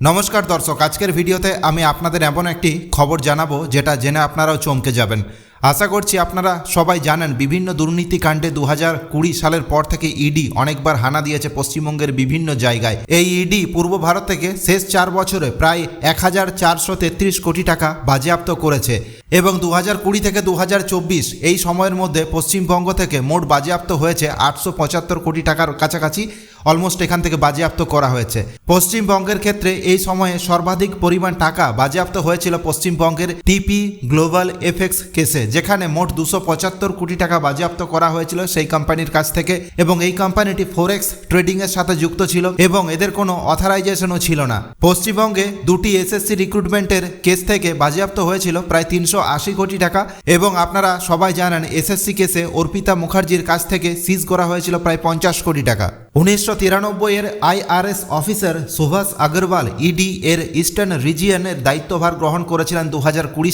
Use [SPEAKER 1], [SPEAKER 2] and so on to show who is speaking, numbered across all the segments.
[SPEAKER 1] নমস্কার দর্শক, আজকের ভিডিওতে আমি আপনাদের এমন একটি খবর জানাব যেটা জেনে আপনারাও চমকে যাবেন। আশা করছি আপনারা সবাই জানেন, বিভিন্ন দুর্নীতি কাণ্ডে দু হাজার কুড়ি সালের পর থেকে ইডি অনেকবার হানা দিয়েছে পশ্চিমবঙ্গের বিভিন্ন জায়গায়। এই ইডি পূর্ব ভারত থেকে শেষ চার বছরে প্রায় এক হাজার চারশো তেত্রিশ কোটি টাকা বাজেয়াপ্ত করেছে। এবং দু হাজার কুড়ি থেকে দু হাজার চব্বিশ এই সময়ের মধ্যে পশ্চিমবঙ্গ থেকে মোট বাজেয়াপ্ত হয়েছে আটশো পঁচাত্তর কোটি টাকার কাছাকাছি অলমোস্ট এখান থেকে বাজেয়াপ্ত করা হয়েছে। পশ্চিমবঙ্গের ক্ষেত্রে এই সময়ে সর্বাধিক পরিমাণ টাকা বাজেয়াপ্ত হয়েছিল পশ্চিমবঙ্গের টিপি গ্লোবাল এফএক্স কেসে, যেখানে মোট দুশো পঁচাত্তর কোটি টাকা বাজেয়াপ্ত করা হয়েছিল সেই কোম্পানির কাছ থেকে এবং এই কোম্পানিটি ফোরেক্স ট্রেডিংয়ের সাথে যুক্ত ছিল এবং এদের কোনো অথরাইজেশনও ছিল না। পশ্চিমবঙ্গে দুটি এসএসসি রিক্রুটমেন্টের কেস থেকে বাজেয়াপ্ত হয়েছিল প্রায় তিনশো আশি কোটি টাকা এবং আপনারা সবাই জানেন এসএসসি কেসে অর্পিতা মুখার্জির কাছ থেকে সিজ করা হয়েছিল প্রায় পঞ্চাশ কোটি টাকা। উনিশশো তিরানব্বই এর IRS officer Subhash Agarwal ED এর ইস্টার্ন রিজিয়নের দায়িত্বভার গ্রহণ করেছিলেন দু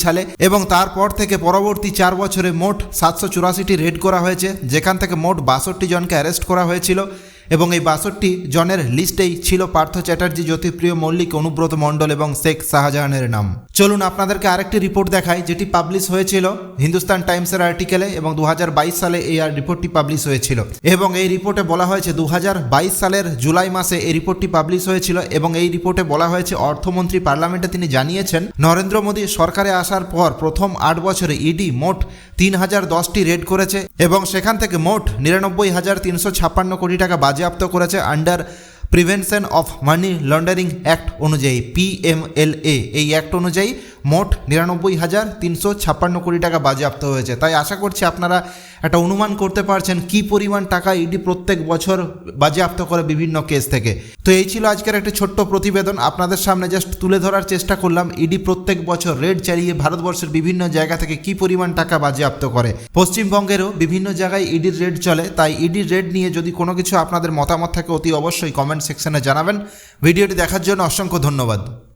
[SPEAKER 1] সালে এবং তারপর থেকে পরবর্তী চার বছরে মোট সাতশো চুরাশিটি রেড করা হয়েছে, যেখান থেকে মোট বাষট্টি জনকে অ্যারেস্ট করা হয়েছিল। এবং এই বাষট্টি জনের লিস্টেই ছিল পার্থ চ্যাটার্জি, জ্যোতিপ্রিয় মল্লিক, অনুব্রত মণ্ডল এবং শেখ শাহজাহানের নাম। চলুন আপনাদেরকে আরেকটি রিপোর্ট দেখাই, যেটি পাবলিশ হয়েছিল হিন্দুস্তান টাইমসের আর্টিকেলে এবং দুহাজার বাইশ সালে এই রিপোর্টটি পাবলিশ হয়েছিল। এবং এই রিপোর্টে বলা হয়েছে, দুহাজার বাইশ সালের জুলাই মাসে এই রিপোর্টটি পাবলিশ হয়েছিল এবং এই রিপোর্টে বলা হয়েছে, অর্থমন্ত্রী পার্লামেন্টে তিনি জানিয়েছেন, নরেন্দ্র মোদী সরকারে আসার পর প্রথম আট বছরে ইডি মোট তিন হাজার দশটি রেড করেছে এবং সেখান থেকে মোট নিরানব্বই হাজার তিনশো ছাপ্পান্ন কোটি টাকা বাজেয়াপ্ত করেছে under prevention of money laundering act অনুযায়ী পিএমএলএ এই অ্যাক্ট অনুযায়ী মোট নিরানব্বই হাজার তিনশো ছাপ্পান্ন কোটি টাকা বাজেয়াপ্ত হয়েছে। তাই আশা করছি আপনারা একটা অনুমান করতে পারছেন কি পরিমাণ টাকা ইডি প্রত্যেক বছর বাজেয়াপ্ত করে বিভিন্ন কেস থেকে। তো এই ছিল আজকের একটা ছোট্ট প্রতিবেদন। আপনাদের সামনে জাস্ট তুলে ধরার চেষ্টা করলাম ইডি প্রত্যেক বছর রেড চালিয়ে ভারতবর্ষের বিভিন্ন জায়গা থেকে কি পরিমাণ টাকা বাজেয়াপ্ত করে। পশ্চিমবঙ্গেরও বিভিন্ন জায়গায় ইডির রেড চলে, তাই ইডির রেড নিয়ে যদি কোনো কিছু আপনাদের মতামত থাকে অতি অবশ্যই কমেন্ট সেকশনে জানাবেন। ভিডিওটি দেখার জন্য অসংখ্য ধন্যবাদ।